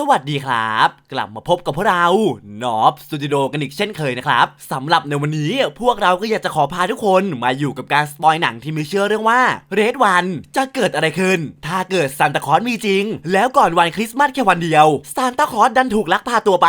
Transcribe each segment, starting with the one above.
สวัสดีครับ กลับมาพบกับพวกเรานอฟสตูดิโอกันอีกเช่นเคยนะครับสำหรับในวันนี้พวกเราก็อยากจะขอพาทุกคนมาอยู่กับการสปอยหนังที่มีเชื่อเรื่องว่าเรดวันจะเกิดอะไรขึ้น ถ้าเกิดซานตาคลอสมีจริง แล้วก่อนวันคริสต์มาสแค่วันเดียวซานตาคลอสดันถูกลักพาตัวไป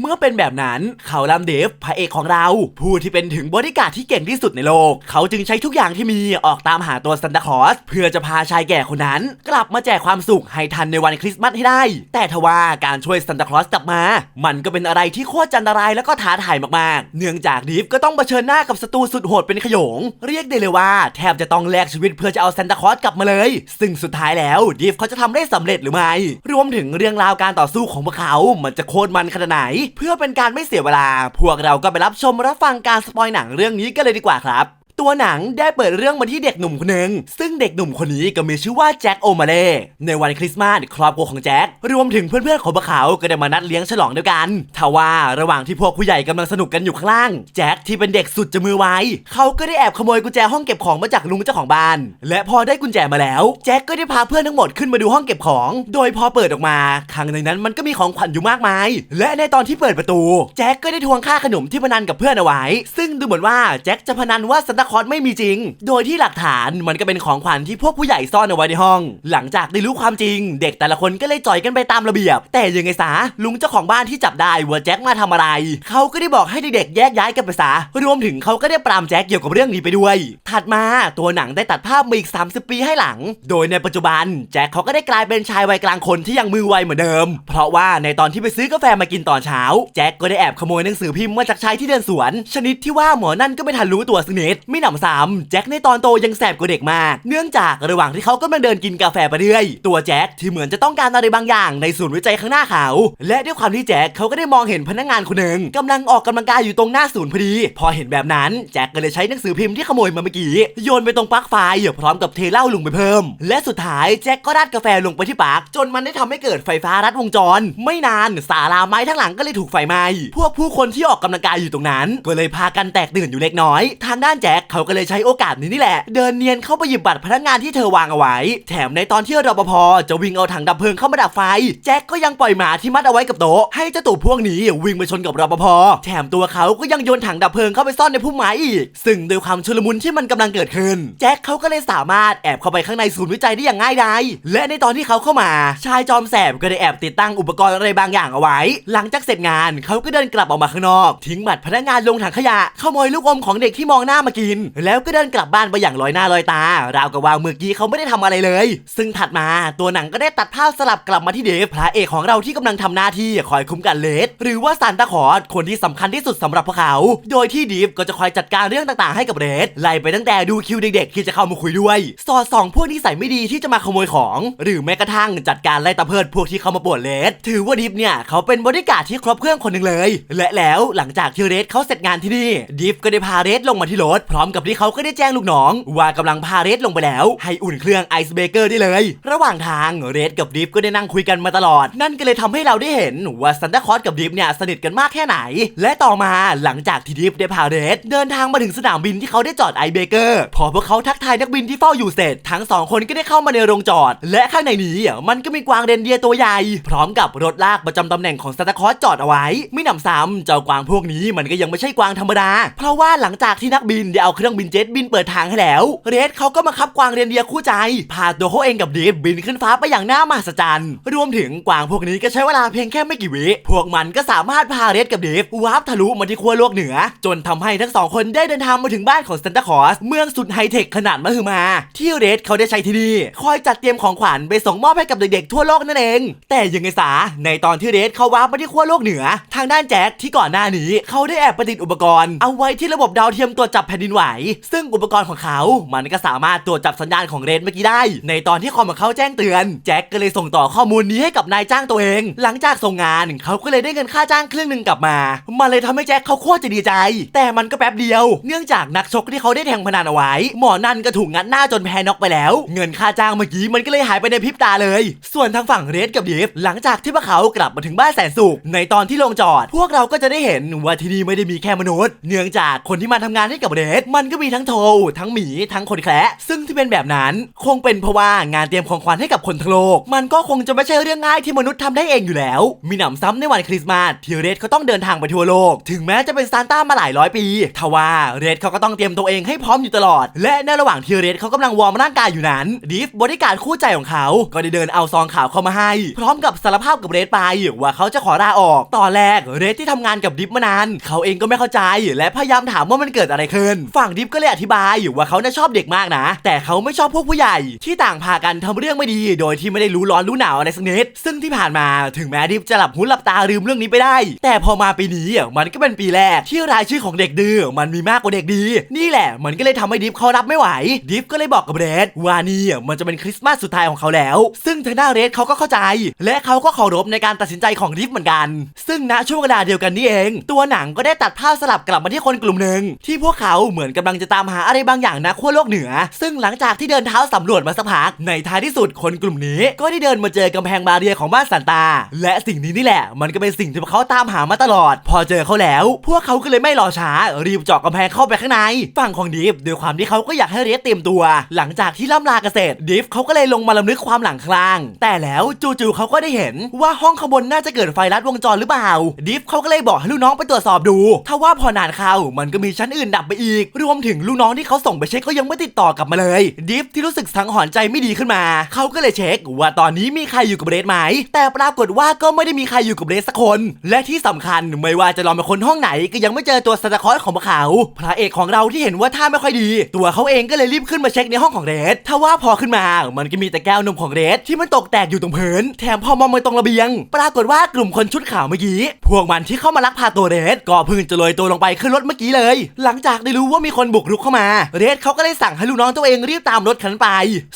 เมื่อเป็นแบบนั้นเขาลำเดฟพระเอกของเรา ผู้ที่เป็นถึงบริการที่เก่งที่สุดในโลก เขาจึงใช้ทุกอย่างที่มีออกตามหาตัวซานตาคลอสเพื่อจะพาชายแก่คนนั้น กลับมาแจกความสุขให้ทันในวันคริสต์มาสให้ได้ แต่ทว่าการช่วยซานตาคลอสกลับมา มันก็เป็นอะไรที่โคตรจันตรายแล้วก็ท้าทายมากๆ เนื่องจากดีฟก็ต้องเผชิญหน้ากับศัตรูสุดโหดเป็นขโยง เรียกได้เลยว่า แทบจะต้องแลกชีวิตเพื่อจะเอาซานตาคลอสกลับมาเลย ซึ่งสุดท้ายแล้วดีฟเขาจะทำได้สำเร็จหรือไม่ รวมถึงเรื่องราวการต่อสู้ของพวกเขา มันจะโคตรมันขนาดไหน เพื่อเป็นการไม่เสียเวลา พวกเราก็ไปรับชมรับฟังการสปอยหนังเรื่องนี้กันเลยดีกว่าครับ ตัวหนังได้เปิดเรื่องมาที่เด็กหนุ่มคนหนึ่งซึ่งเด็กหนุ่มคนนี้ก็มีชื่อว่าแจ็คโอมาเล่ในวันคริสต์มาสครอบครัวของแจ็ครวมถึงเพื่อนๆของพวกเขาก็ได้มานัดเลี้ยงฉลองด้วยกันทว่าระหว่างที่พวกผู้ใหญ่กำลังสนุกกันอยู่ข้างล่างแจ็คที่เป็นเด็กสุดจะมือไวเขาก็ได้แอบขโมยกุญแจห้องเก็บของมาจากลุงเจ้าของบ้าน และพอได้กุญแจมาแล้ว แจ็คก็ได้พาเพื่อนทั้งหมดขึ้นมาดูห้องเก็บของ โดยพอเปิดออกมาข้างในนั้นมันก็มีของขวัญอยู่มากมาย และในตอนที่เปิดประตู แจ็คก็ได้ทวงค่าขนมที่พนันกับเพื่อนเอาไว้ ซึ่งดูเหมือนว่าแจ็คจะพนันว่าซันตาคอสไม่มีจริง โดยที่หลักฐานมันก็เป็นของขวัญที่พวกผู้ใหญ่ซ่อนเอาไว้ในห้อง หลังจากได้รู้ความจริง เด็กแต่ละคนก็เลยจ่อยกันไปตามระเบียบ แต่ยังไงซะลุงเจ้าของบ้านที่จับได้ว่าแจ็คมาทำอะไร เขาก็ได้บอกให้เด็กๆแยกย้ายกันไปซะรวมถึงเขาก็ได้ปรามแจ็คเกี่ยวกับเรื่องนี้ไปด้วย ถัดมาตัวหนังได้ตัดภาพมาอีก 30 ปีให้หลัง โดยในปัจจุบันแจ็คเขาก็ได้กลายเป็นชายวัยกลางคนที่ยังมือไวเหมือนเดิม เพราะว่าในตอนที่ไปซื้อกาแฟมากินตอนเช้า แจ็คก็ได้แอบขโมยหนังสือพิมพ์มาจากชายที่เดินสวน ชนิดที่ว่าหมอนั่นก็ไม่ทันรู้ตัวสนิดไม่หนำซ้ำแจ็คในตอนโตยังแสบกว่าเด็กมาก เนื่องจากระหว่างที่เขากำลังเดินกินกาแฟไปเรื่อย ตัวแจ็คที่เหมือนจะต้องการอะไรบางอย่างในศูนย์วิจัยข้างหน้าเขา และด้วยความที่แจ็คเขาก็ได้มองเห็นพนักงานคนหนึ่งกำลังออกกำลังกายอยู่ตรงหน้าศูนย์พอดี พอเห็นแบบนั้นแจ็คก็เลยใช้หนังสือพิมพ์ที่ขโมยมาเมื่อกี้โยนไปตรงปลั๊กไฟพร้อมกับเทเหล้าลงไปเพิ่ม และสุดท้ายแจ็คก็ราดกาแฟลงไปที่ปลั๊กจนมันได้ทำให้เกิดไฟฟ้ารัดวงจร ไม่นานศาลาไม้ทั้งหลังก็เลยถูกไฟไหม้พวกผู้คนที่ออกกำลังกายอยู่ตรงนั้น ก็เลยพากันแตกตื่นอยู่เล็กน้อย ทางด้านแจ็คเขาก็เลยใช้โอกาสนี้นี่แหละ เดินเนียนเข้าไปหยิบบัตรพนักงานที่เธอวางเอาไว้ แถมในตอนที่รปภจะวิ่งเอาถังดับเพลิงเข้ามาดับไฟ แจ็คก็ยังปล่อยหมาที่มัดเอาไว้กับโต๊ะให้เจ้าตูบพวกนี้วิ่งไปชนกับรปภแถมตัวเขาก็ยังโยนถังดับเพลิงเข้าไปซ่อนในพุ่มไม้อีกซึ่งด้วยความชุลมุนที่มันกำลังเกิดขึ้น แจ็คเขาก็เลยสามารถแอบเข้าไปข้างในศูนย์วิจัยได้อย่างง่ายดายและในตอนที่เขาเข้ามา ชายจอมแสบก็ได้แอบติดตั้งอุปกรณ์อะไรบางอย่างเอาไว้ หลังจากเสร็จงานเขาก็เดินกลับออกมาข้างนอก ทิ้งบัตรพนักงานลงถังขยะขโมยลูกอมของเด็กที่มองหน้ามากินแล้วก็เดินกลับบ้านไปอย่างลอยหน้าลอยตา ราวกับว่าเมื่อกี้เขาไม่ได้ทำอะไรเลย ซึ่งถัดมาตัวหนังก็ได้ตัดภาพสลับกลับมาที่เดฟพระเอกของเราที่กำลังทำหน้าที่คอยคุ้มกันเลสหรือว่าซานตาคลอสคนที่สำคัญที่สุดสำหรับพวกเขา โดยที่ดีฟก็จะคอยจัดการเรื่องต่างๆให้กับเรสไล่ไปตั้งแต่ดูคิวเด็กๆที่จะเข้ามาคุยด้วย สอดส่องพวกนิสัยไม่ดีที่จะมาขโมยของ หรือแม้กระทั่งจัดการไล่ตะเพิดพวกที่เข้ามาปวดเลสถือว่าดิฟเนี่ยเขาเป็นบริการที่ครบเครื่องคนหนึ่งเลย และแล้วหลังจากที่เรสเขาเสร็จงานที่นี่ดิฟก็ได้พาเรสลงมาที่รถพร้อมกับที่เขาก็ได้แจ้งลูกน้อง ว่ากำลังพาเรสลงไปแล้ว ให้อุ่นเครื่องไอซ์เบเกอร์ได้เลย ระหว่างทางเรสกับดิฟก็ได้นั่งคุยกันมาตลอด นั่นก็เลยทำให้เราได้เห็นว่าซันตาคอสกับดิฟเนี่ยสนิทกันมากแค่ไหน และต่อมาหลังจากที่ดิฟได้พาเรสเดินทางมาถึงสนามบินที่เขาได้จอดไอเบเกอร์พอพวกเขาทักทายนักบินที่เฝ้าอยู่เสร็จ ทั้งสองคนก็ได้เข้ามาในโรงจอด และข้างในนี้มันก็มีกวางเรนเดียตัวใหญ่ พร้อมกับรถลากประจำตำแหน่งของซันตาคอสจอดเอาไว้ไม่หนำซ้ำเจ้ากวางพวกนี้มันก็ยังไม่ใช่กวางธรรมดา เพราะว่าหลังจากที่นักบินได้เอาเครื่องบินเจ็ตบินเปิดทางให้แล้ว เรสเขาก็มาขับกวางเรนเดียคู่ใจ พาตัวเขาเองกับดิฟบินขึ้นฟ้าไปอย่างน่ามหัศจรรย์ รวมถึงกวางพวกนี้ก็ใช้เวลาเพียงแค่ไม่กี่วิพวกมันก็สามารถพาเรสกับดิฟวาร์ปทะลุมาที่ขั้วโลกเหนือ จนทำให้ทั้งสองคนได้เดินทางมาถึงบ้านของซันตาคอสเมืองสุดไฮเทคขนาดมหึมา ที่เรสเขาได้ใช้ที่นี่คอยจัดเตรียมของขวัญไปส่งมอบให้กับเด็กๆทั่วโลกนั่นเอง แต่ยังไงสาในตอนที่เรสเขาวาร์ปมาที่ขั้วโลกเหนือ ทางด้านแจ็คที่ก่อนหน้านี้ เขาได้แอบประดิษฐ์อุปกรณ์เอาไว้ที่ระบบดาวเทียมตรวจับแผ่นดินไหว ซึ่งอุปกรณ์ของเขา มันก็สามารถตรวจจับสัญญาณของเรสเมื่อกี้ได้ ในตอนที่คอมของเขาแจ้งเตือน แจ็คก็เลยส่งต่อข้อมูลนี้ให้กับนายจ้างตัวเอง หลังจากส่งงานเขาก็เลยได้เงินค่าจ้างครึ่งหนึ่งกลับมา มันเลยทำให้แจ็คเขาโคตรจะดีใจ แต่มันก็แป๊บเดียว เนื่องจากนักชกที่เขาได้แทงพนันเอาไว้ หมอนั่นก็ถูกงัดหน้าจนแพ้น็อกไปแล้ว เงินค่าจ้างเมื่อกี้มันก็เลยหายไปในพริบตาเลย ส่วนทางฝั่งเรสกับดีฟหลังจากที่พวกเขากลับมาถึงบ้านแสนสุขในตอนที่ลงจอด พวกเราก็จะได้เห็นว่าที่นี่ไม่ได้มีแค่มนุษย์ เนื่องจากคนที่มาทำงานให้กับเรสมันก็มีทั้งโททั้งหมีทั้งคนแคระซึ่งที่เป็นแบบนั้น คงเป็นเพราะว่างานเตรียมของขวัญให้กับคนทั้งโลก มันก็คงจะไม่ใช่เรื่องง่ายที่มนุษย์ทำได้เองอยู่แล้ว มีหนำซ้ำในวันคริสต์มาสที่เรดเขาต้องเดินทางไปทั่วโลก ถึงแม้จะเป็นซานต้ามาหลายร้อยปีทว่าเรดเขาก็ต้องเตรียมตัวเองให้พร้อมอยู่ตลอด และในระหว่างที่เรดเขากำลังวอร์มร่างกายอยู่นั้นดิฟบริการคู่ใจของเขา ก็ได้เดินเอาซองข่าวเข้ามาให้ พร้อมกับสารภาพกับเรดไปว่าเขาจะขอลาออกตอนแรกเรดที่ทำงานกับดิฟมานาน เขาเองก็ไม่เข้าใจ และพยายามถามว่ามันเกิดอะไรขึ้นฝั่งดิฟก็เลยอธิบายว่าเขาน่ะชอบเด็กมากนะ แต่เขาไม่ชอบพวกผู้ใหญ่ที่ต่างพากันทำเรื่องไม่ดี โดยที่ไม่ได้รู้ร้อนรู้หนาวอะไรสักนิดซึ่งที่ผ่านมาถึงแม้ดิฟจะหลับหูหลับตาลืมเรื่องนี้ไปได้ แต่พอมาปีนี้มันก็เป็นปีแรกที่รายชื่อของเด็กดื้อมันมีมากกว่าเด็กดี นี่แหละ มันก็เลยทำให้ดิฟเขารับไม่ไหว ดิฟก็เลยบอกกับเรดว่านี่มันจะเป็นคริสต์มาสสุดท้ายของเขาแล้ว ซึ่งทางด้านเรดเขาก็เข้าใจ และเขาก็เคารพในการตัดสินใจของดิฟเหมือนกัน ซึ่งณช่วงเวลาเดียวกันนี่เอง ตัวหนังก็ได้ตัดภาพสลับกลับมาที่คนกลุ่มหนึ่งที่พวกเขาเหมือนกำลังจะตามหาอะไรบางอย่างณขั้วโลกเหนือ ซึ่งหลังจากที่เดินเท้าสำรวจมาสักพักในท้ายที่สุดคนกลุ่มนี้ ก็ได้เดินมาเจอกำแพงบาเรียของบ้านสันตา และสิ่งนี้นี่แหละ มันก็เป็นสิ่งที่พวกเขาตามหามาตลอด พอเจอเขาแล้ว พวกเขาก็เลยไม่รอช้า รีบเจาะกำแพงเข้าไปข้างในฝั่งของดิฟด้วยความที่เขาก็อยากให้เรสเตรียมตัว หลังจากที่ล่ำลาเกษตรดิฟเขาก็เลยลงมาลํำลึกความหลังข้างล่าง แต่แล้วจู่ๆเขาก็ได้เห็นว่าห้องข้างบนน่าจะเกิดไฟลัดวงจรหรือเปล่า ดิฟเขาก็เลยบอกให้ลูกน้องไปตรวจสอบดู ถ้าว่าพอนานเข้ามันก็มีชั้นอื่นดับไปอีกรวมถึงลูกน้องที่เขาส่งไปเช็คก็ยังไม่ติดต่อกลับมาเลย ดิฟที่รู้สึกสังหรณ์ใจไม่ดีขึ้นมา เขาก็เลยเช็คว่าตอนนี้มีใครอยู่กับเรสไหม แต่ปรากฏว่าก็ไม่ได้มีใครอยู่กับเรสสักคน และที่สำคัญไม่ว่าจะลองไปคนห้องไหนก็ยังไม่เจอตัวซานตาคลอสของพวกเขา พระเอกของเราที่เห็นว่าท่าไม่ค่อยดี ตัวเขาเองก็เลยรีบขึ้นมาเช็คในห้องของเรสถ้าว่าพอขึ้นมา มันก็มีแต่แก้วนมของเรสที่มันตกแตกอยู่ตรงพื้นแถมพอมองไปตรงระเบียง ปรากฏว่ากลุ่มคนชุดขาวเมื่อกี้พวกมันที่เข้ามาลักพาตัวเรสก็พิ่งจะโรยตัวลงไปขึ้นรถเมื่อกี้เลย หลังจากได้รู้ว่ามีคนบุกรุกเข้ามา เรสเขาก็ได้สั่งให้ลูกน้องตัวเองรีบตามรถคันไป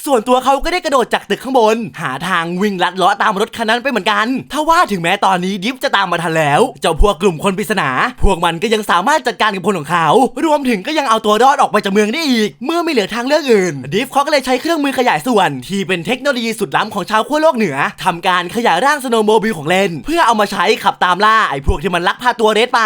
ส่วนตัวเขาก็ได้กระโดดจากตึกข้างบน หาทางวิ่งลัดเลาะตามรถคันนั้นไปเหมือนกันถ้าว่าถึงแม้ตอนนี้ดิฟจะตามมาทันแล้ว เจ้าพวกกลุ่มคนปริศนา พวกมันก็ยังสามารถจัดการกับคนของเขา รวมถึงก็ยังเอาตัวรอดออกไปจากเมืองได้อีก เมื่อไม่เหลือทางเลือกอื่น ดิฟเขาก็เลยใช้เครื่องมือขยายส่วน ที่เป็นเทคโนโลยีสุดล้ำของชาวขั้วโลกเหนือทำการขยายร่างสโนโมบิลของเลนเพื่อเอามาใช้ขับตามล่าไอ้พวกที่มันลักพาตัวเรดไป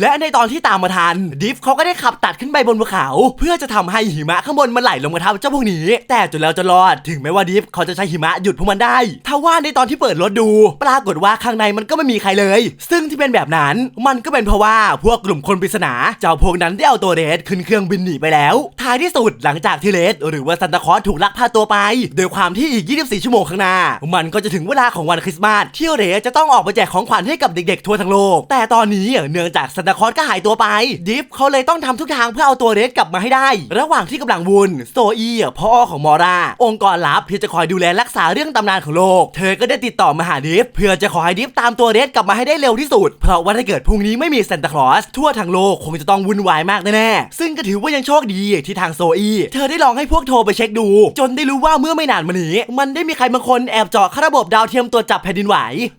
และในตอนที่ตามมาทัน ดิฟเขาก็ได้ขับตัดขึ้นไปบนภูเขา เพื่อจะทำให้หิมะข้างบนมันไหลลงมาทับเจ้าพวกนี้ แต่จนแล้วจะรอดถึงแม้ว่าดิฟเขาจะใช้หิมะหยุดพวกมันได้ถ้าว่าในตอนที่เปิดรถดู ปรากฏว่าข้างในมันก็ไม่มีใครเลย ซึ่งที่เป็นแบบนั้นมันก็เป็นเพราะว่าพวกกลุ่มคนปริศนาเจ้าพวกนั้นได้เอาตัวเรดขึ้นเครื่องบินหนีไปแล้ว ท้ายที่สุดหลังจากที่เรดหรือว่าซันตาคอสถูกลักพาตัวไปโดยความที่อีก 24 ชั่วโมงข้างหน้า มันก็จะถึงเวลาของวันคริสต์มาสที่เรดจะต้องออกไปแจกของขวัญให้กับเด็กๆทั่วทั้งโลก แต่ตอนนี้เนื่องจากซันตาคอสก็หายตัวไป ดิฟเขาเลยต้องทำทุกทางเพื่อเอาตัวเรดกลับมาให้ได้ ระหว่างที่กำลังวุ่นโซอีพ่อของมอราองค์กรลับที่จะคอยดูแลรักษาเรื่องตำนานของโลก เธอก็ได้ติดต่อมาหาดิฟเพื่อจะขอให้ดิฟตามตัวเรดกลับมาให้ได้เร็วที่สุด เพราะว่าถ้าเกิดพรุ่งนี้ไม่มีซานตาคลอสทั่วทั้งโลกคงจะต้องวุ่นวายมากแน่ๆซึ่งก็ถือว่ายังโชคดีที่ทางโซอีเธอได้ลองให้พวกโทรไปเช็คดู จนได้รู้ว่าเมื่อไม่นานมานี้ มันได้มีใครบางคนแอบเจาะเข้าระบบดาวเทียมตรวจับแผ่นดินไหว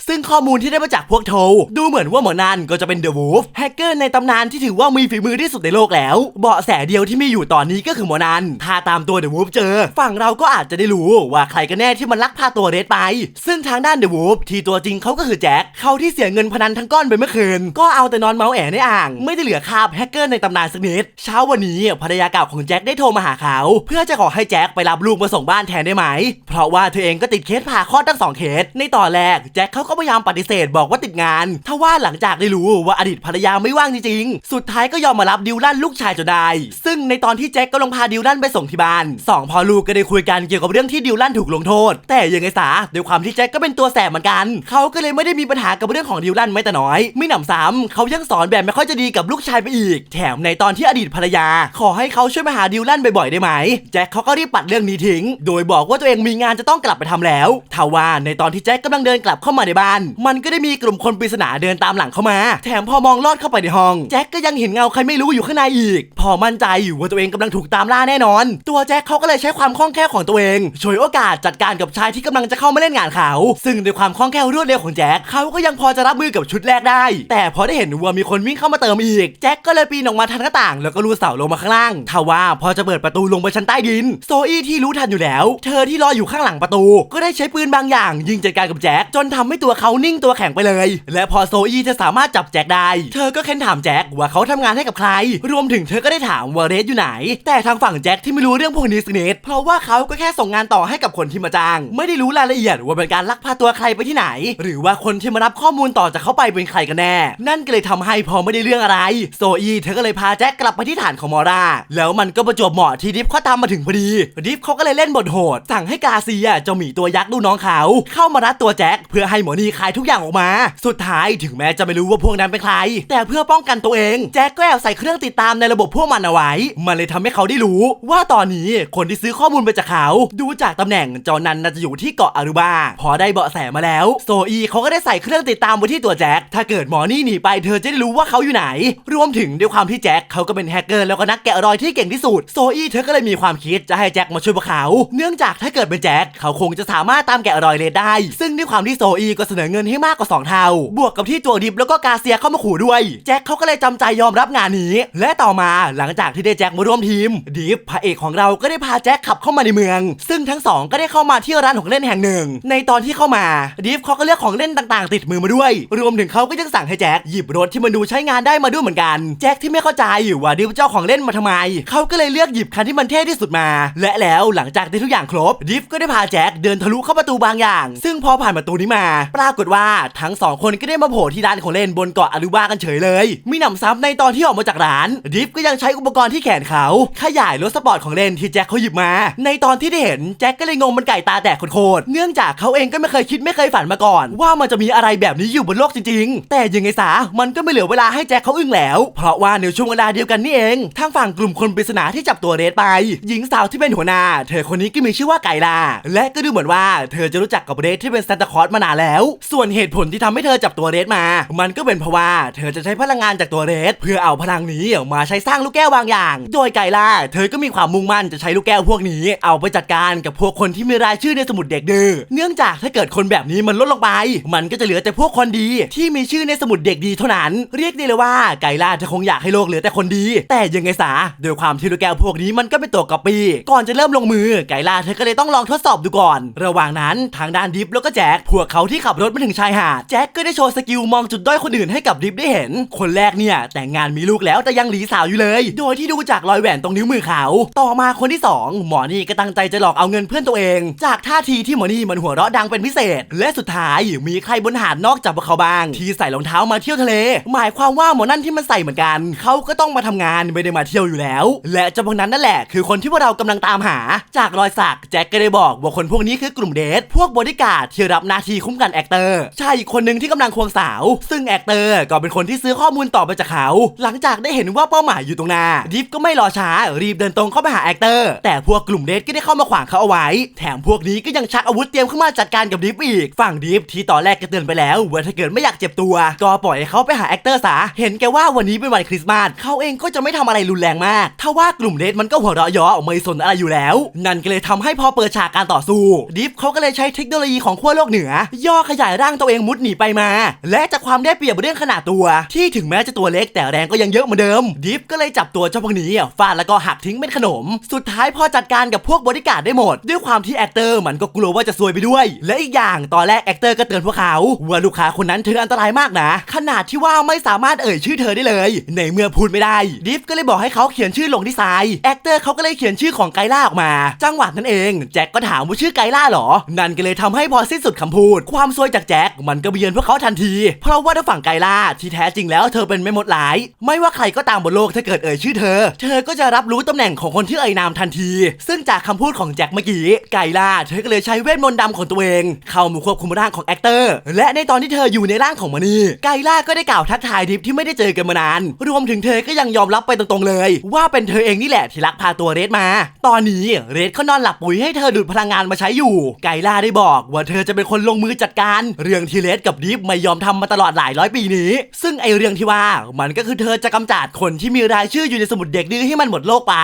ซึ่งข้อมูลที่ได้มาจากพวกโทรดูเหมือนว่าหมอนันก็จะเป็นเดอะวูฟแฮกเกอร์ในตำนานที่ถือว่ามีฝีมือที่สุดในโลกแล้วบาะแสเดียวที่มีอยู่ตอนนี้ก็คือหมอนันถ้าตามตัวเดอะวูฟเจอ ฝั่งเราก็อาจจะได้รู้ว่าใครกันแน่ที่มันลักพาตัวเรดไป ซึ่งทางด้านเดอะวูฟที่ตัวจริงเขาก็คือแจ็คเขาที่เสียเงินพนันทั้งก้อนไปเมื่อคืน ก็เอาแต่นอนเมาแอในอ่าง ไม่ได้เหลือคาบแฮกเกอร์ในตำนานสักนิดเช้าวันนี้ภรรยาเก่าของแจ็คได้โทรมาหาเขา เพื่อจะขอให้แจ็คไปรับลูกมาส่งบ้านแทนได้ไหม เพราะว่าเธอเองก็ติดเคสผ่าคลอดทั้งสองเคสในตอนแรกแจ็คเขาก็พยายามปฏิเสธบอกว่าติดงานทว่าหลังจากได้รู้ว่าอดีตภรรยาไม่ว่างจริงๆสุดท้ายก็ยอมมารับดิวลันลูกชายจนได้ ซึ่งในตอนที่แจ็คก็ลงพาดิวลันไปส่งที่บ้านสองพอลูกก็ได้คุยกันเกี่ยวกับเรื่องที่ดิวลันถูกลงโทษ แต่ยังไงซะด้วยความที่แจ็คก็เป็นตัวแสบเหมือนกัน เขาก็เลยไม่ได้มีปัญหากับเรื่องของดิวลันไม่แต่น้อย ไม่หนำซ้ำเขายังสอนแบบไม่ค่อยจะดีกับลูกชายไปอีก แถมในตอนที่อดีตภรรยา ขอให้เขาช่วยมาหาดิวลันบ่อยๆได้ไหม แจ็คเขาก็รีบปัดเรื่องนี้ทิ้ง โดยบอกว่าตัวเองมีงานจะต้องกลับไปทำแล้วทว่าในตอนที่แจ็คกำลังเดินกลับเข้ามาในบ้าน มันก็ได้มีกลุ่มคนปริศนาเดินตามหลังเข้ามา แถมพอมองลอดเข้าไปในห้อง แจ็คก็ยังเห็นเงาใครไม่รู้อยู่ข้างในอีก พพอมั่นใจอยู่ว่าตัวเองกำลังถูกตามล่าแน่นอน ตัวแจ็คเขาก็เลยใช้ความคล่องแคล่วของตัวเองฉวยโอกาสจัดการกับชายที่กำลังจะเข้ามาเล่นงานเขา ซึ่งด้วยความคล่องแคล่วรวดเร็วของแจ็คเขาก็ยังพอจะรับมือกับชุดแรกได้ แต่พอได้เห็นว่ามีคนวิ่งเข้ามาเติมอีก แจ็คก็เลยปีนออกมาทางหน้าต่าง แล้วก็ลูเสาลงมาข้างล่างทว่าพอจะเปิดประตูลงไปชั้นใต้ดิน โซอี้ที่รู้ทันอยู่แล้ว เธอที่รออยู่ข้างหลังประตู ก็ได้ใช้ปืนบางอย่าง ยิงจัดการกับแจ็คจนทำให้ตัวเขานิ่งตัวแข็งไปเลย และพอโซอี้จะสามารถจับแจ็คได้ เธอก็เค้นถามแจ็คว่าเขาทำงานให้กับใคร รวมถึงเธอก็ได้ถามว่าเรสอยู่ไหน แต่ทางฝั่งแจ็คที่ไม่รู้เรื่องพวกนี้สักนิดเพราะว่าเขาก็แค่ส่งงานต่อให้กับคนที่มาจ้าง ไม่ได้รู้รายละเอียดว่าเป็นการลักพาตัวใครไปที่ไหน หรือว่าคนที่มารับข้อมูลต่อจากเขาไปเป็นใครกันแน่ นั่นก็เลยทำให้พอไม่ได้เรื่องอะไร โซอีเธอก็เลยพาแจ็คกลับไปที่ฐานของมอราแล้วมันก็ประจวบเหมาะที่ดิฟเขาตามมาถึงพอดีดิฟเขาก็เลยเล่นบทโหด สั่งให้กาเซียเจ้าหมีตัวยักษ์ดูกน้องเขาเข้ามารัดตัวแจ็คเพื่อให้หมอนีคลายทุกอย่างออกมา สุดท้ายถึงแม้จะไม่รู้ว่าพวกนั้นเป็นใคร แต่เพื่อป้องกันตัวเองแจ็คก็แอบใส่เครื่องติดตามในระบบพวกมันเอาไว้ มันเลยทำให้เขาได้รู้ว่าตอนนี้คนที่ซื้อข้อมูลไปจากเขา ดูจากตำแหน่งจอนันน่าจะอยู่ที่เกาะอารุบา พอได้เบาะแสมาแล้ว โซอีเขาก็ได้ใส่เครื่องติดตามไว้ที่ตัวแจ็คถ้าเกิดหมอนี่หนีไปเธอจะได้รู้ว่าเขาอยู่ไหน รวมถึงด้วยความที่แจ็คเขาก็เป็นแฮกเกอร์แล้วก็นักแกะรอยที่เก่งที่สุด โซอีเธอก็เลยมีความคิดจะให้แจ็คมาช่วยพวกเขา เนื่องจากถ้าเกิดเป็นแจ็คเขาคงจะสามารถตามแกะรอยเลดได้ ซึ่งด้วยความที่โซอีก็เสนอเงินให้มากกว่าสองเท่า บวกกับที่ตัวดิบแล้วก็กาเซียเข้ามาขู่ด้วย แจ็คเขาก็เลยจำใจยอมรับงานนี้ และต่อมาหลังจากที่ได้แจ็คมาร่วมทีมดิฟพระเอกของเราก็ได้พาแจ็คขับเข้ามาในเมือง ซึ่งทั้งสองก็ได้เข้ามาที่ร้านของเล่นแห่งหนึ่ง ในตอนที่เข้ามาดิฟเขาก็เลือกของเล่นต่างๆ ติดมือมาด้วย รวมถึงเขาก็ยังสั่งให้แจ็คหยิบรถที่มันดูใช้งานได้มาด้วยเหมือนกัน แจ็คที่ไม่เข้าใจว่าดิฟเจ้าของเล่นมาทำไม เขาก็เลยเลือกหยิบคันที่มันเท่ที่สุดมา และแล้วหลังจากที่ทุกอย่างครบดิฟก็ได้พาแจ็คเดินทะลุเข้าประตูบางอย่าง ซึ่งพอผ่านประตูนี้มา ปรากฏว่าทั้งสองคนก็ได้มาโผล่ที่ร้านของเล่นบนเกาะอารุบากันเฉยเลย มีหนำซ้ำในตอนที่ออกมาจากร้านดิฟก็ยังใช้อุปกรณ์ที่แขนเขา ขยายรถสปอร์ตของเลนที่แจ็คเขาหยิบมา ในตอนที่ได้เห็นแจ็คก็เลยงงมันไก่ตาแตกโคตรเนื่องจากเขาเองก็ไม่เคยคิดไม่เคยฝันมาก่อน ว่ามันจะมีอะไรแบบนี้อยู่บนโลกจริงๆ แต่ยังไงซะมันก็ไม่เหลือเวลาให้แจ็คเขาอึ้งแล้ว เพราะว่าในช่วงเวลาเดียวกันนี่เองทางฝั่งกลุ่มคนปริศนาที่จับตัวเรดไป หญิงสาวที่เป็นหัวหน้า เธอคนนี้ก็มีชื่อว่าไก่ลา และก็ดูเหมือนว่าเธอจะรู้จักกับเรดที่เป็นซานตาคลอสมานานแล้ว ส่วนเหตุผลที่ทำให้เธอจับตัวเรดมา มันก็เป็นเพราะว่าเธอจะใช้พลังงานจากตัวเรดเพื่อเอาพลังนี้มาใช้สร้างลูกแก้วบางอย่าง โดยไก่ลาเธอก็มีความมุ่งมั่นจะใช้ลูกแก้วพวกนี้ เอาไปจัดการกับพวกคนที่มีรายชื่อในสมุดเด็กดื้อเนื่องจากถ้าเกิดคนแบบนี้มันลดลงไป มันก็จะเหลือแต่พวกคนดี ที่มีชื่อในสมุดเด็กดีเท่านั้น เรียกได้เลยว่าไก่ล่าเธอคงอยากให้โลกเหลือแต่คนดี แต่ยังไงซะโดยความที่ลูกแก้วพวกนี้มันก็เป็นตัวกอปีก่อนจะเริ่มลงมือไก่ล่าเธอก็เลยต้องลองทดสอบดูก่อน ระหว่างนั้นทางด้านดิฟแล้วก็แจ็คพวกเขาที่ขับรถมาถึงชายหาดแจ็คก็ได้โชว์สกิลมองจุดด้อยคนอื่นให้กับดิฟได้เห็น คนแรกเนี่ยแต่งงานมีลูกแล้วแต่ยังหลีสาวอยู่เลยโดยที่ดูจากรอยแหวนตรงนิ้วมือเขา ต่อมาคนที่สองหมอนี่ก็ตั้งใจจะหลอกเอาเงินเพื่อนตัวเอง จากท่าทีที่หมอนี่มันหัวเราะดังเป็นพิเศษ และสุดท้ายมีใครบนหาดนอกจากพวกเขาบ้าง ที่ใส่รองเท้ามาเที่ยวทะเล หมายความว่าหมอนั่นที่มันใส่เหมือนกัน เขาก็ต้องมาทำงานไม่ได้มาเที่ยวอยู่แล้ว และเจ้าพวกนั้นนั่นแหละ คือคนที่พวกเรากำลังตามหา จากรอยสักแจ็คก็ได้บอกว่าคนพวกนี้คือกลุ่มเดทพวกบริการที่รับหน้าที่คุ้มกันแอคเตอร์ใช่อีกคนหนึ่งที่กำลังควงสาว ซึ่งแอคเตอร์ก็เป็นคนที่ซื้อข้อมูลต่อไปจากเขา หลังจากได้เห็นว่าเป้าหมายอยู่ตรงหน้า ดิฟก็ไม่รอช้า รีบเดินตรงเข้าไปหาแอคเตอร์ แต่พวกกลุ่มเดทก็ได้เข้ามาขวางเขาเอาไว้ แถมพวกนี้ก็ยังชักอาวุธเตรียมเข้ามาจัดการกับดิฟอีก ฝั่งดิฟที่ตอนแรกก็เตือนไปแล้วว่าถ้าเกิดไม่อยากเจ็บตัว ก็ปล่อยให้เขาไปหาแอคเตอร์ซะเห็นแกว่าวันนี้เป็นวันคริสต์มาสเขาเองก็จะไม่ทำอะไรรุนแรงมากถ้าว่ากลุ่มเดทมันก็หัวเราะเยาะไม่สนอะไรอยู่แล้ว นั่นก็เลยทำให้พอเปิดฉากการต่อสู้ดิฟเขาก็เลยใช้เทคโนโลยีของขั้วโลกเหนือ ย่อขยายร่างตัวเองมุดหนีไปมา และจากความได้เปรียบเรื่องขนาดตัว ที่ถึงแม้จะตัวเล็กแต่แรงก็ยังเยอะเหมือนเดิม ดิฟก็เลยจับตัวเจ้าพวกนี้อะฟาดแล้วก็หักทิ้งเป็นขนม สุดท้ายพอจัดการกับพวกบริการได้หมด ด้วยความที่แอคเตอร์มันก็กลัวว่าจะซวยไปด้วย และอีกอย่างตอนแรกแอคเตอร์ก็เตือนพวกเขาว่าลูกค้าคนนั้นเธออันตรายมากนะ ขนาดที่ว่าไม่สามารถเอ่ยชื่อเธอได้เลย ในเมื่อพูดไม่ได้ดิฟก็เลยบอกให้เขาเขียนชื่อลงที่ทรายแอคเตอร์เขาก็เลยเขียนชื่อของไกล่าออกมา จังหวะนั้นเองแจ็คก็ถามว่าชื่อไกล่าหรอ นั่นก็เลยทำให้พอสิ้นสุดคำพูด ความซวยจากแจ็คมันก็เบียนพวกเขาทันที เพราะว่าถ้าฝั่งไกล่าที่แท้จริงแล้วเธอเป็นไม่มดหลาย ไม่ว่าใครก็ตามบนโลกถ้าเกิดเอ่ยชื่อเธอ เธอก็จะรับรู้ตำแหน่งของคนที่เอ่ยนามทันที ซึ่งจากคำพูดของแจ็คเมื่อกี้ ไกล่า เธอก็เลยใช้เวทมนต์ดำของตัวเอง เข้ามาควบคุมร่างของแอคเตอร์ และในตอนที่เธออยู่ในร่างของมานีไกล่าก็ได้กล่าวทักทายดิฟที่ไม่ได้เจอกันมานาน รวมถึงเธอก็ยังยอมรับไปตรงๆเลย ว่าเป็นเธอเองนี่แหละที่ลักพาตัวเรดมา ตอนนี้เรดเขานอนหลับปุ๋ยให้เธอดูดพลังงานมาใช้อยู่ ไกล่าได้บอกว่าเธอจะเป็นคนลงมือจัดการ เรื่องที่เรดกับดิฟไม่ยอมทำมาตลอดหลายร้อยปีนี้ ซึ่งไอเรื่องที่ว่ามันก็คือเธอจะกำจัดคนที่มีรายชื่ออยู่ในสมุดเด็กดื้อให้มันหมดโลกไป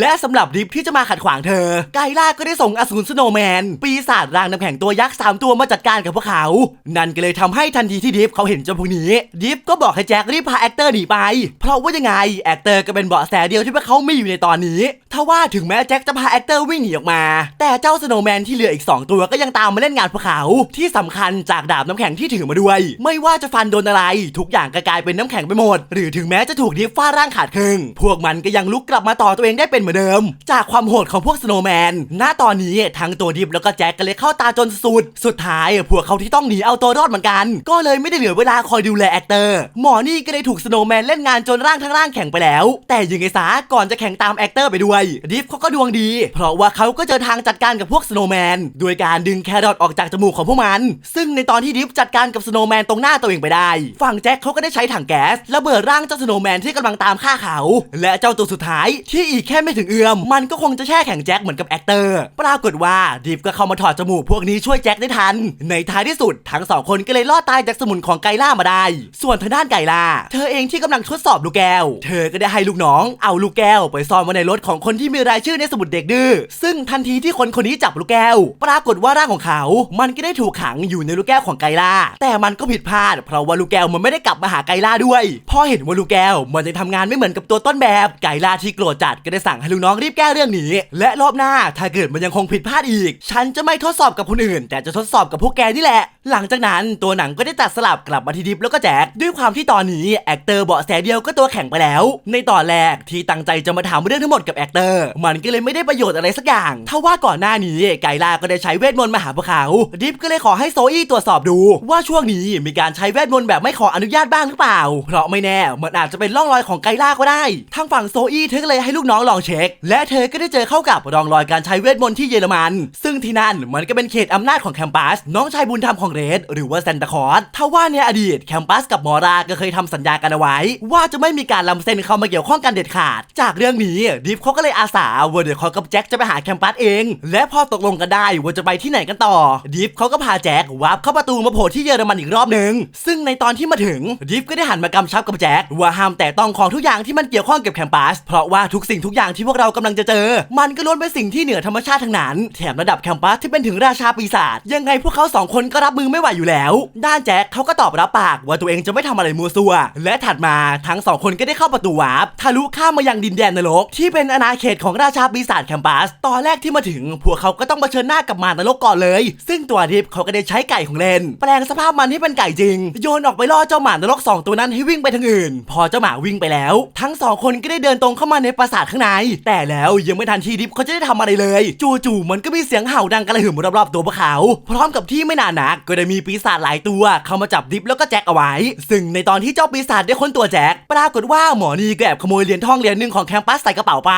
และสำหรับดิฟที่จะมาขัดขวางเธอ ไกล่าก็ได้ส่งอสูรสโนแมน ปีศาจร่างน้ำแข็งตัวยักษ์สามตัวมาจัดการกับพวกเขา นั่นก็เลยทำให้ทันทีที่ดิฟเขาเห็นเจ้าพวกนี้ ดิฟก็บอกให้แจ็ครีบพาแอคเตอร์หนีไป เพราะว่ายังไงแอคเตอร์ก็เป็นเบาะแสเดียวที่พวกเขามีอยู่ในตอนนี้ถ้าว่าถึงแม้แจ็คจะพาแอคเตอร์วิ่งหนีออกมา แต่เจ้าสโนแมนที่เหลืออีก 2 ตัวก็ยังตามมาเล่นงานพวกเขา ที่สำคัญจากดาบน้ำแข็งที่ถือมาด้วย ไม่ว่าจะฟันโดนอะไร ทุกอย่างก็กลายเป็นน้ำแข็งไปหมด หรือถึงแม้จะถูกดิฟฟาดร่างขาดครึ่งพวกมันก็ยังลุกกลับมาต่อตัวเองได้เป็นเหมือนเดิม จากความโหดของพวกสโนว์แมน ณ ตอนนี้ทั้งตัวดิฟแล้วก็แจ็คก็เลยเข้าตาจนสุด สุดท้าย พวกเขาที่ต้องหนีเอาตัวรอดเหมือนกัน ก็เลยไม่ได้เหลือเวลาคอยดูแลแอคเตอร์ หมอนี่ก็เลยถูกสโนว์แมนเล่นงานจนร่างทั้งร่างแข็งไปแล้ว แต่ยังไงซะก่อนจะแข่งตามแอคเตอร์ไปด้วย ดิฟเขาก็ดวงดี เพราะว่าเขาก็เจอทางจัดการกับพวกสโนว์แมนโดยการดึงแครอทออกจากจมูกของพวกมัน ซึ่งในตอนที่ดิฟจัดการกับสโนว์แมนตรงหน้าตัวเองไปได้ ฝั่งแจ็คเขาก็ได้ใช้ถังแก๊สระเบิดร่างเจ้าสโนว์แมนที่กำลังตามฆ่าเขาและเจ้าตัวสุดท้ายที่อีกแค่ไม่ถึงเอื้อม มันก็คงจะแช่แข็งแจ็คเหมือนกับแอคเตอร์ ปรากฏว่าดิฟก็เข้ามาถอดจมูกพวกนี้ช่วยแจ็คได้ทัน ในท้ายที่สุด ทั้งสองคนก็เลยรอดตายจากสมุนของไกล่ามาได้ ส่วนทางด้านไกล่า เธอเองที่กำลังทดสอบลูกแก้ว เธอก็ได้ให้ลูกน้อง เอาลูกแก้ว ไปซ่อนไว้ในรถของคนที่มีรายชื่อในสมุดเด็กดื้อ ซึ่งทันทีที่คนคนนี้จับลูกแก้ว ปรากฏว่าร่างของเขา มันก็ได้ถูกขังอยู่ในลูกแก้วของไกล่า แต่มันก็ผิดพลาด เพราะว่าลูกแก้วมันไม่ได้กลับมาหาไกล่าด้วย พอเห็นว่าลูกแก้วมันยังทำงานไม่เหมือนกับตัวต้นแบบไก่ล่าที่โกรธจัดก็ได้สั่งให้ลูกน้องรีบแก้เรื่องนี้ และรอบหน้าถ้าเกิดมันยังคงผิดพลาดอีก ฉันจะไม่ทดสอบกับคนอื่น แต่จะทดสอบกับพวกแกนี่แหละ หลังจากนั้นตัวหนังก็ได้ตัดสลับกลับมาที่ดิฟแล้วก็แจ็คด้วยความที่ตอนนี้แอคเตอร์เบาะแสเดียวก็ตัวแข็งไปแล้ว ในตอนแรกที่ตั้งใจจะมาถามเรื่องทั้งหมดกับแอคเตอร์ มันก็เลยไม่ได้ประโยชน์อะไรสักอย่างถ้าว่าก่อนหน้านี้ไก่ล่าก็ได้ใช้เวทมนต์มาหาพวกเขา ดิฟก็เลยขอให้โซอี้ตรวจสอบดูว่าช่วงนี้มีการใช้เวทมนต์แบบไม่ขออนุญาตบ้างหรือเปล่า เพราะไม่แน่มันอาจจะเป็นร่องรอยของไกล่าก็ได้ทางฝั่งโซอี้เธอก็เลยให้ลูกน้องลองเช็ค และเธอก็ได้เจอเข้ากับรองรอยการใช้เวทมนต์ที่เยอรมัน ซึ่งที่นั่นมันก็เป็นเขตอำนาจของแคมปัส น้องชายบุญธรรมของเรดหรือว่าแซนตาคอร์สถ้าว่าในอดีตแคมปัสกับมอราก็เคยทำสัญญากันเอาไว้ ว่าจะไม่มีการลำเส้นเข้ามาเกี่ยวข้องกันเด็ดขาด จากเรื่องนี้ดิฟเขาก็เลยอาสาว่าเดี๋ยวเขากับแจ็คจะไปหาแคมปัสเอง และพอตกลงกันได้ว่าจะไปที่ไหนกันต่อ ดิฟเขาก็พาแจ็ควาร์ปเข้าประตูมาโผล่ที่เยอรมันอีกรอบหนึ่งซึ่งในตอนที่มาถึงดิฟก็ได้หันมากำชับกับแจ็คว่าห้ามแต่ต้องของทุกอย่างที่มันเกี่ยวข้องกับแคมปัส เพราะว่าทุกสิ่งทุกอย่างที่พวกเรากำลังจะเจอ มันก็ล้วนเป็นสิ่งที่เหนือธรรมชาติทั้งนั้น แถมระดับแคมปัสที่เป็นถึงราชาปีศาจยังไงพวกเขาสองคนก็รับมือไม่ไหวอยู่แล้ว ด้านแจ็คเขาก็ตอบรับปากว่าตัวเองจะไม่ทำอะไรมัวซัว และถัดมาทั้งสองคนก็ได้เข้าประตูวาร์ปทะลุข้ามมายังดินแดนนรก ที่เป็นอาณาเขตของราชาปีศาจแคมปัส ตอนแรกที่มาถึง พวกเขาก็ต้องเผชิญหน้ากับมารนรกก่อนเลย ซึ่งตัวดิฟเขาก็ได้ใช้ไก่ของเลน แปลงสภาพมันให้เป็นไก่จริง โยนออกไปล่อเจ้าหมานรกสองตัวนั้นให้วิ่งไปทางอื่น พอเจ้าหมาวิ่งไปแล้ว ทั้งสองคนก็ได้เดินตรงเข้ามาในปราสาทข้างใน แต่แล้วยังไม่ทันที่ดิฟเขาจะได้ทำอะไรเลย จู่ๆมันก็มีเสียงเห่าดังกระหึ่มรอบๆตัวพวกเขา พร้อมกับที่ไม่นานนักก็ได้มีปีศาจหลายตัว เข้ามาจับดิฟแล้วก็แจ็คเอาไว้ ซึ่งในตอนที่เจ้าปีศาจได้ค้นตัวแจ็คปรากฏว่าหมอนี่แอบขโมยเหรียญทองเหรียญหนึ่งของแคมปัสใส่กระเป๋าไป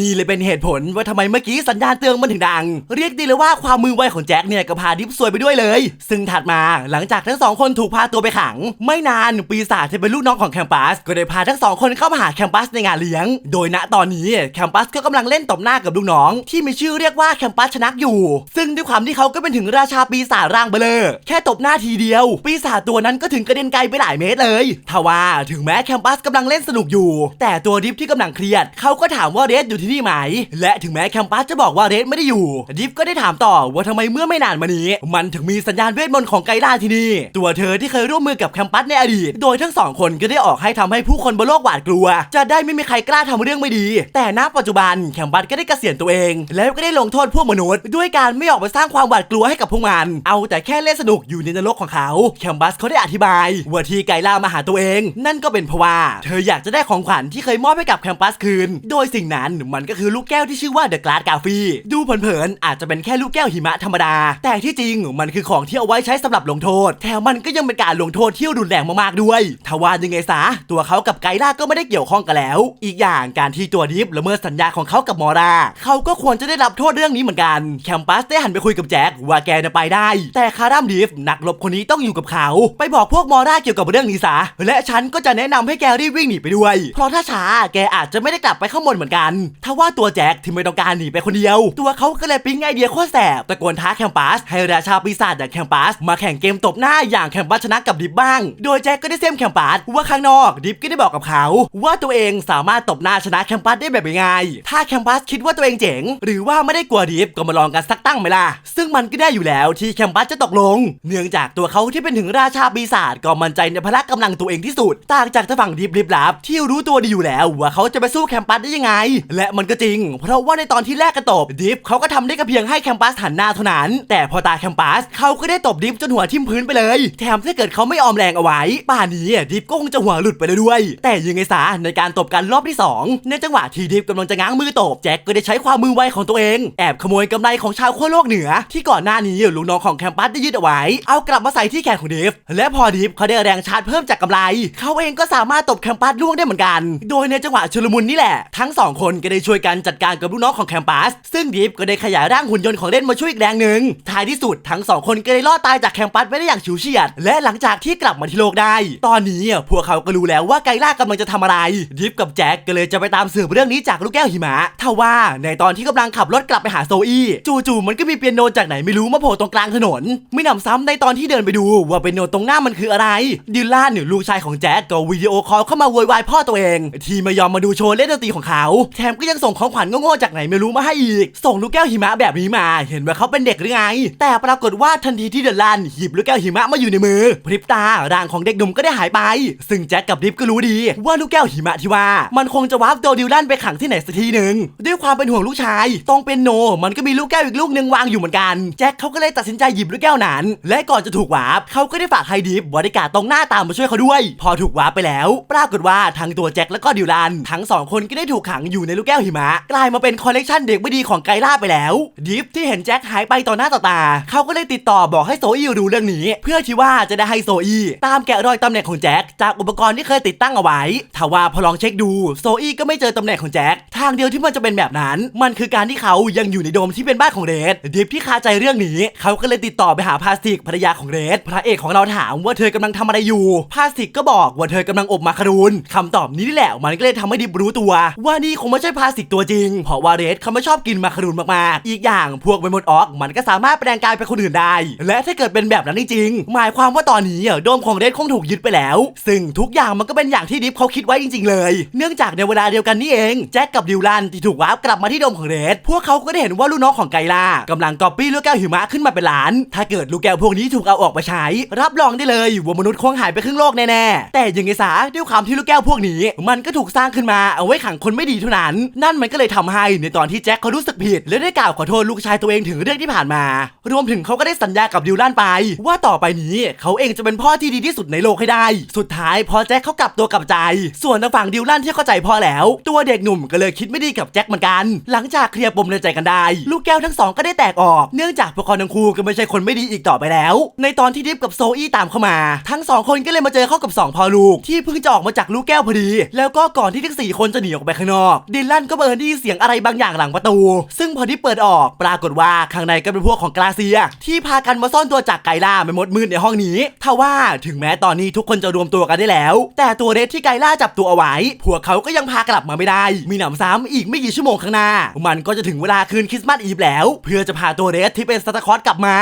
นี่เลยเป็นเหตุผลว่าทำไมเมื่อกี้สัญญาณเตือนมันถึงดัง เรียกได้เลยว่าความมือไวของแจ็คเนี่ยก็พาดิฟซวยไปด้วยเลย ซึ่งถัดมาหลังจากทั้งสองคนถูกพาตัวไปขัง ไม่นานปีศาจที่เป็นลูกน้องของแคมปัสก็ได้พาทั้งสองคนเข้ามาหาแคมปัสในงานเลี้ยง โดยณตอนนี้แคมปัสก็กำลังเล่นตบหน้ากับลูกน้อง ที่มีชื่อเรียกว่าแคมปัสชนักอยู่ ซึ่งด้วยความที่เขาก็เป็นถึงราชาปีศาจร่างเบลอแค่ตบหน้าทีเดียว ปีศาจตัวนั้นก็ถึงกระเด็นไกลไปหลายเมตรเลยทว่าถึงแม้แคมปัสกำลังเล่นสนุกอยู่ แต่ตัวดิฟที่กำลังเครียด เขาก็ถามว่าเรดอยู่ที่นี่ไหม และถึงแม้แคมปัสจะบอกว่าเรดไม่ได้อยู่ ดิฟก็ได้ถามต่อว่าทำไมเมื่อไม่นานมานี้ มันถึงมีสัญญาณเวทมนต์ของไกล่าที่นี่ ตัวเธอที่เคยร่วมมือกับแคมปัสในอดีต โดยทั้งสองคนก็ได้ออกให้ทำให้ผู้คนบนโลกหวาดกลัวจะได้ไม่มีใครกล้าทำเรื่องไม่ดี แต่ณปัจจุบันแคมปัสก็ได้เกษียณตัวเอง แล้วก็ได้ลงโทษพวกมนุษย์ ด้วยการไม่ออกไปสร้างความหวาดกลัวให้กับพวกมัน เอาแต่แค่เล่นสนุกอยู่ในนรกของเขาแคมปัสเขาได้อธิบายว่าที่ไกล่ามาหาตัวเอง นั่นก็เป็นเพราะว่า เธออยากจะได้ของขวัญที่เคยมอบให้กับแคมปัสคืน โดยสิ่งนั้นมันก็คือลูกแก้วที่ชื่อว่าเดอะกลาสกาฟีดูเผินๆอาจจะเป็นแค่ลูกแก้วหิมะธรรมดา แต่ที่จริงมันคือของที่เอาไว้ใช้สำหรับลงโทษ แถมมันก็ยังเป็นการลงโทษที่รุนแรงมากๆด้วยทว่ายังไงซะตัวเขากับไกล่าก็ไม่ได้เกี่ยวข้องกันแล้ว อีกอย่างการที่ตัวดิฟละเมิดสัญญาของเขากับมอราเขาก็ควรจะได้รับโทษเรื่องนี้เหมือนกัน แคมปัสได้หันไปคุยกับแจ็คว่าแกจะไปได้ แต่คาร่ามดิฟนักรบคนนี้ต้องอยู่กับเขา ไปบอกพวกมอราเกี่ยวกับเรื่องนี้ซะและฉันก็จะแนะนำให้แกรีบวิ่งหนีไปด้วย เพราะถ้าช้าแกอาจจะไม่ได้กลับไปข้างบนเหมือนกัน ถ้าว่าตัวแจ็คที่ไม่ต้องการหนีไปคนเดียว ตัวเขาก็เลยปิ๊งไอเดียโคตรแสบตะโกนท้าแคมปัสให้ราชาปีศาจอย่างแคมปัสมาแข่งเกมตบหน้าอย่างแคมปัสชนะกับดิฟบ้าง โดยแจ็คก็ได้เซมแคมปัสว่าข้างนอกดิฟก็ได้บอกกับเขา ว่าตัวเองสามารถตบหน้าชนะแคมปัสได้แบบง่ายถ้าแคมปัสคิดว่าตัวเองเจ๋ง หรือว่าไม่ได้กลัวดิฟก็มาลองกันสักตั้งไหมล่ะ ซึ่งมันก็ได้อยู่แล้วที่แคมปัสจะตกลง เนื่องจากตัวเขาที่เป็นถึงราชาปีศาจก็มั่นใจในพละกำลังตัวเองที่สุด ต่างจากทางฝั่งดิฟลิบลับที่รู้ตัวดีอยู่แล้วว่าเขาจะไปสู้แคมปัสได้ยังไง และมันก็จริง เพราะว่าในตอนที่แรกกันตบดิฟเขาก็ทำได้ก็เพียงให้แคมปัสหันหน้าเท่านั้น แต่พอตาแคมปัสเขาก็ได้ตบดิฟจนหัวทิ่มพื้นไปเลย แถมถ้าเกิดเขาไม่ออมแรงเอาไว้ป่านนี้ดิฟก็คงจะหัวหลุดไปเลยด้วย แต่ยังไงซะในการการตบกันรอบที่สองในจังหวะที่ดิฟกำลังจะง้างมือตบแจ็คก็ได้ใช้ความมือไวของตัวเอง แอบขโมยกำไรของชาวขั้วโลกเหนือ ที่ก่อนหน้านี้ลูกน้องของแคมปัสได้ยึดเอาไว้ เอากลับมาใส่ที่แขนของดิฟและพอดิฟเขาได้แรงชาร์จเพิ่มจากกำไร เขาเองก็สามารถตบแคมปัสล่วงได้เหมือนกัน โดยในจังหวะชุลมุนนี่แหละทั้งสองคนก็ได้ช่วยกันจัดการกับลูกน้องของแคมปัสซึ่งดิฟก็ได้ขยายร่างหุ่นยนต์ของเล่นมาช่วยอีกแรงหนึ่งท้ายที่สุดทั้งสองคนก็ได้รอดตายจากแคมปัสไปได้อย่างฉิวเฉียด และหลังจากที่กลับมาที่โลกได้ ตอนนี้พวกเขาก็รู้แล้วว่าไกล่ากำลังจะทำอะไรดิฟกับแจ็คก็เลยจะไปตามสืบเรื่องนี้จากลูกแก้วหิมะทว่าในตอนที่กำลังขับรถกลับไปหาโซอี้จู่ๆมันก็มีเปียโนจากไหนไม่รู้มาโผล่ตรงกลางถนน ไม่หนำซ้ำในตอนที่เดินไปดูว่าเปียโนตรงหน้ามันคืออะไรดิลล่าเนี่ยลูกชายของแจ็คก็วิดีโอคอลเข้ามาโวยวายพ่อตัวเอง ที่ไม่ยอมมาดูโชว์เล่นดนตรีของเขาแถมก็ยังส่งของขวัญโง่ๆจากไหนไม่รู้มาให้อีก ส่งลูกแก้วหิมะแบบนี้มา เห็นว่าเขาเป็นเด็กหรือไง แต่ปรากฏว่าทันทีที่เดลลันหยิบลูกแก้วหิมะมาอยู่ในมือ พริบตาร่างของเด็กหนุ่มก็ได้หายไป ซึ่งแจ็คกับดิฟก็รู้ดีว่าลูกแก้วหิมะทว่ามันคงจะวาร์ปตัวดิลลันไปขังที่ไหนสักทีหนึ่งด้วยความเป็นห่วงลูกชายตรงเป็นโน มันก็มีลูกแก้วอีกลูกหนึ่งวางอยู่เหมือนกันแจ็คเขาก็เลยตัดสินใจหยิบลูกแก้วนั้น และก่อนจะถูกวาร์ปเขาก็ได้ฝากให้ดิฟบริการตรงหน้าตามมาช่วยเขาด้วย พอถูกวาร์ปไปแล้ว ปรากฏว่าทั้งตัวแจ็คและก็ดิลลันทั้งสองคนก็ได้ถูกขังอยู่ในลูกแก้วหิมะ กลายมาเป็นคอลเลกชันเด็กไม่ดีของไกล่าไปแล้ว ดิฟที่เห็นแจ็คหายไปต่อหน้าต่อตาเขาก็เลยติดต่อบอกให้โซอี้รู้เรื่องนี้ เพื่อที่ว่าจะได้ให้โซอี้ตามแกะรอยตำแหน่งของแจ็คจากอุปกรณ์ที่เคยติดตั้งเอาไว้ทว่าพอลองเช็คดู โซอี้ก็ไม่เจอตำแหน่งของแจ็ค ทางเดียวที่มันจะเป็นแบบนั้น มันคือการที่เขายังอยู่ในโดมที่เป็นบ้านของเรดดิฟที่คาใจเรื่องนี้ เขาก็เลยติดต่อไปหาพาสติกภรรยาของเรดพระเอกของเราถามว่าเธอกำลังทำอะไรอยู่ พาสติกก็บอกว่าเธอกำลังอบมาคารูนคำตอบนี้นี่แหละ มันก็เลยทำให้ดิฟรู้ตัว ว่านี่คงไม่ใช่พาสติกตัวจริง เพราะว่าเรดเขาไม่ชอบกินมาคารูนมากๆ อีกอย่างพวกใบมดออก มันก็สามารถแปลงกายเป็นคนอื่นได้ และถ้าเกิดเป็นแบบนั้นจริงๆหมายความว่าตอนนี้โดมของเรดคงถูกยึดไปแล้ว ซึ่งทุกอย่างมันก็เป็นอย่างที่ดิฟเขาคิดไว้จริงๆเลยเนื่องจากในเวลาเดียวกันนี่เอง แจ็คกับดิวลันที่ถูกวาร์ปกลับมาที่โดมของเรดพวกเขาก็ได้เห็นว่าลูกน้องของไกล่ากำลังก๊อปปี้ลูกแก้วหิมะขึ้นมาเป็นล้าน ถ้าเกิดลูกแก้วพวกนี้ถูกเอาออกมาใช้ รับรองได้เลยว่ามนุษย์คงหายไปครึ่งโลกแน่ๆแต่ยังไงซะด้วยความที่ลูกแก้วพวกนี้ มันก็ถูกสร้างขึ้นมาเอาไว้ขังคนไม่ดีเท่านั้น นั่นมันก็เลยทำให้ในตอนที่แจ็คเขารู้สึกผิดและได้กล่าวขอโทษลูกชายตัวเองถึงเรื่องที่ผ่านมา รวมถึงเขาก็ได้สัญญากับดิวลันไป ว่าต่อไปนี้เขาเองจะเป็นพ่อที่ดีที่สุดในโลกให้ได้ สุดท้ายพอแจ็คเขากลับตัวกลับใจ ส่วนทางฝั่งดิวลันที่เข้าใจพ่อแล้ว ตัวเด็กหนุ่มก็เลยคิดไม่ดีกับแจ็คเหมือนกัน หลังจากเคลียร์ปมในใจกันได้ ลูกแก้วทั้งสองก็ได้แตกออก เนื่องจากพวกเขาทั้งคู่ก็ไม่ใช่คนไม่ดีอีกต่อไปแล้ว ในตอนที่ดิฟกับโซอี้ตามเข้ามา ทั้งสองคนก็เลยมาเจอเข้ากับสองพ่อลูกที่เพิ่งจะออกมาจากลูกแก้วพอดี แล้วก็ก่อนที่ทั้งสี่คนจะหนีออกไปข้างนอกดิลลันก็เอิญได้ยินเสียงอะไรบางอย่างหลังประตู ซึ่งพอที่เปิดออกปรากฏว่าข้างในก็เป็นพวกของกราเซีย ที่พากันมาซ่อนตัวจากไกล่าไม่มดมืดในห้องนี้ทว่าถึงแม้ตอนนี้ทุกคนจะรวมตัวกันได้แล้ว แต่ตัวเรดที่ไกล่าจับตัวเอาไว้พวกเขาก็ยังพากลับมาไม่ได้ มีหนำซ้ำอีกไม่กี่ชั่วโมงข้างหน้า มันก็จะถึงเวลาคืนคริสต์มาสอีฟแล้ว เพื่อจะพาตัวเรดที่เป็นซานตาคลอสกลับมา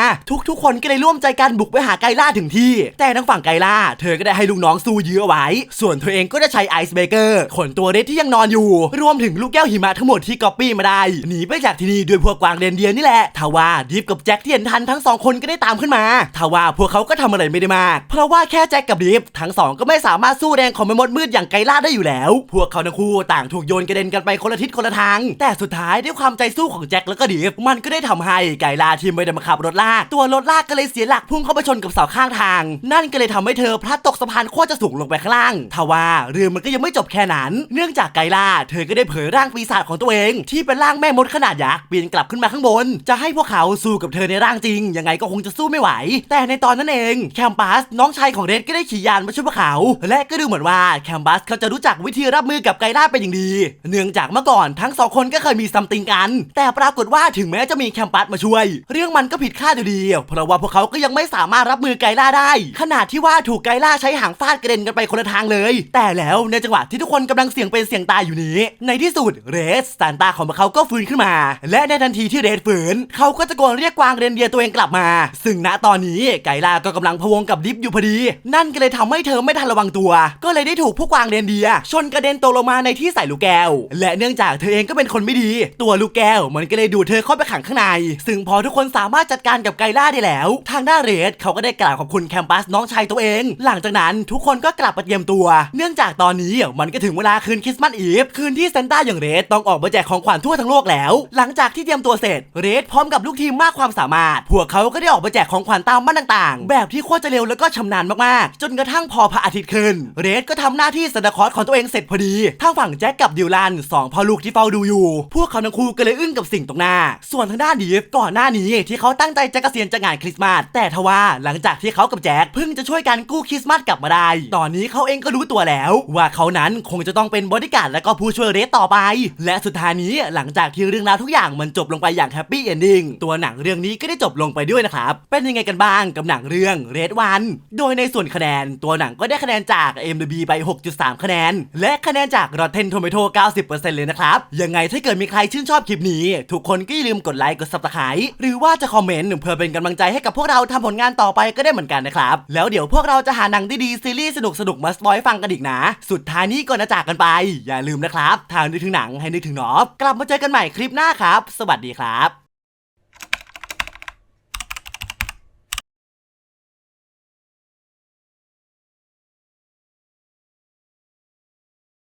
ทุกๆ คนก็เลยร่วมใจกันบุกไปหาไกล่าถึงที่ แต่ทางฝั่งไกล่า เธอก็ได้ให้ลูกน้องสู้ยื้อไว้ ส่วนเธอเองก็จะใช้ไอซ์เบเกอร์ขนตัวเรดที่ยังนอนอยู่ รวมถึงลูกแก้วหิมะทั้งหมดที่ก๊อปปี้มาได้หนีไปจากที่นี่ด้วยพวกกวางเรนเดียร์นี่แหละทว่าดิฟกับแจ็คที่เห็นทันทั้งสองคนก็ได้ตามขึ้นมาทว่าพวกเขาก็ทำอะไรไม่ได้มาก เพราะว่าแค่แจ็คกับดิฟทั้งสองก็ไม่สามารถสู้แรงของมมดมืดอย่างไกล่าได้อยู่แล้ว พวกเขาทั้งคู่ต่างถูกโยนกระเด็นกันไปคนละทิศคนละทาง แต่สุดท้ายด้วยความใจสู้ของแจ็คแล้วก็ดิฟมันก็ได้ทำให้ไก่ลาที่ไม่ได้มาขับรถลาก ตัวรถลากก็เลยเสียหลักพุ่งเข้าไปชนกับเสาข้างทาง นั่นก็เลยทำให้เธอพลัดตกสะพานโคตรจะสูงลงไปข้างล่างทว่าเรื่องมันก็ยังไม่จบแค่นั้น เนื่องจากไกล่า เธอก็ได้เผยร่างปีศาจของตัวเอง ที่เป็นร่างแม่มดขนาดยักษ์ปีนกลับขึ้นมาข้างบน จะให้พวกเขาสู้กับเธอในร่างจริง ยังไงก็คงจะสู้ไม่ไหว แต่ในตอนนั้นเองแคมปัสน้องชายของเรดก็ได้ขี่ยานมาช่วยพวกเขา และก็ดูเหมือนว่าแคมปัสเขาจะรู้จักวิธีรับมือกับไกล่าเป็นอย่างดี เนื่องจากเมื่อก่อนทั้งสองคนก็เคยมีซัมติงกัน แต่ปรากฏว่าถึงแม้จะมีแคมปัสมาช่วย เรื่องมันก็ผิดคาดอยู่ดีเพราะว่าพวกเขาก็ยังไม่สามารถรับมือไกล่าได้ ขนาดที่ว่าถูกไกล่าใช้หางฟาดกระเด็นกันไปคนละทางเลย แต่แล้วในจังหวะที่ทุกคนกำลังเสี่ยงเป็นเสี่ยงตายอยู่นี้ ในที่สุดเรสซานตาของพวกเขาก็ฟื้นขึ้นมา และในทันทีที่เรสฟื้นเขาก็ตะโกนเรียกกวางเรนเดียตัวเองกลับมา ซึ่งณตอนนี้ไกล่าก็กำลังพะวงกับดิฟอยู่พอดี นั่นก็เลยทำให้เธอไม่ทันระวังตัว ก็เลยได้ถูกผู้กวางเรนเดียชนกระเด็นตกลงมาในที่ใส่ลูกแก้ว และเนื่องจากเธอเองก็เป็นคนไม่ดี ตัวลูกแก้วมันก็เลยดูเธอเข้าไปขังข้างใน ซึ่งพอทุกคนสามารถจัดการกับไกล่าได้แล้ว ทางด้านเรสเขาก็ได้กล่าวขอบคุณแคมปัสน้องชายตัวเอง หลังจากนั้นทุกคนก็กลับมาเตรียมตัว เนื่องจากตอนนี้มันก็ถึงเวลาคืนคริสต์มาสอีอีฟคืนที่ซานต้าอย่างเรดต้องออกมาแจกของขวัญทั่วทั้งโลกแล้ว หลังจากที่เตรียมตัวเสร็จเรดพร้อมกับลูกทีมมากความสามารถ พวกเขาก็ได้ออกมาแจกของขวัญตามบ้านต่างๆ แบบที่โคตรจะเร็วแล้วก็ชำนาญมากๆ จนกระทั่งพอพระอาทิตย์ขึ้น เรดก็ทำหน้าที่ซานตาคลอสของตัวเองเสร็จพอดีทางฝั่งแจ็คกับดิวลันสองพ่อลูกที่เฝ้าดูอยู่ พวกเขาทั้งคู่ก็เลยอึ้งกับสิ่งตรงหน้า ส่วนทางด้านดีฟก่อนหน้านี้ที่เขาตั้งใจจะเกษียณจากงานคริสต์มาสแต่ทว่าหลังจากที่เขากับแจ็คเพิ่งจะช่วยกันกู้คริสต์มาสกลับมาได้ ตอนนี้เขาเองก็รู้ตัวแล้ว ว่าเขานั้นคงจะต้องเป็นบอดี้การ์ดและก็ผู้ช่วยเรสต่อไป และสุดท้ายนี้หลังจากที่เรื่องราวทุกอย่างมันจบลงไปอย่างแฮปปี้เอนดิ้งตัวหนังเรื่องนี้ก็ได้จบลงไปด้วยนะครับ เป็นยังไงกันบ้างกับหนังเรื่องเรดวันโดยในส่วนคะแนน ตัวหนังก็ได้คะแนนจาก MDB ไป 6.3 คะแนนและคะแนนจาก Rotten Tomato 90%เลยนะครับ ยังไงถ้าเกิดมีใครชื่นชอบคลิปนี้ ทุกคนก็อย่าลืมกดไลค์กด Subscribe หรือว่าจะคอมเมนต์เพื่อเป็นกำลังใจให้กับพวกเราทำผลงานต่อไปก็ได้เหมือนกันนะครับ แล้วเดี๋ยวพวกเราจะหาหนังดีๆซีรีส์สนุกๆมาสปอยฟังกันอีกนะ สุดท้ายนี้ก่อนจะจากกันไป อย่าลืมนะครับทางนึกถึงหนังให้นึกถึงนอบ กลับมาเจอกันใหม่คลิปหน้าครับ สวัสดีครับ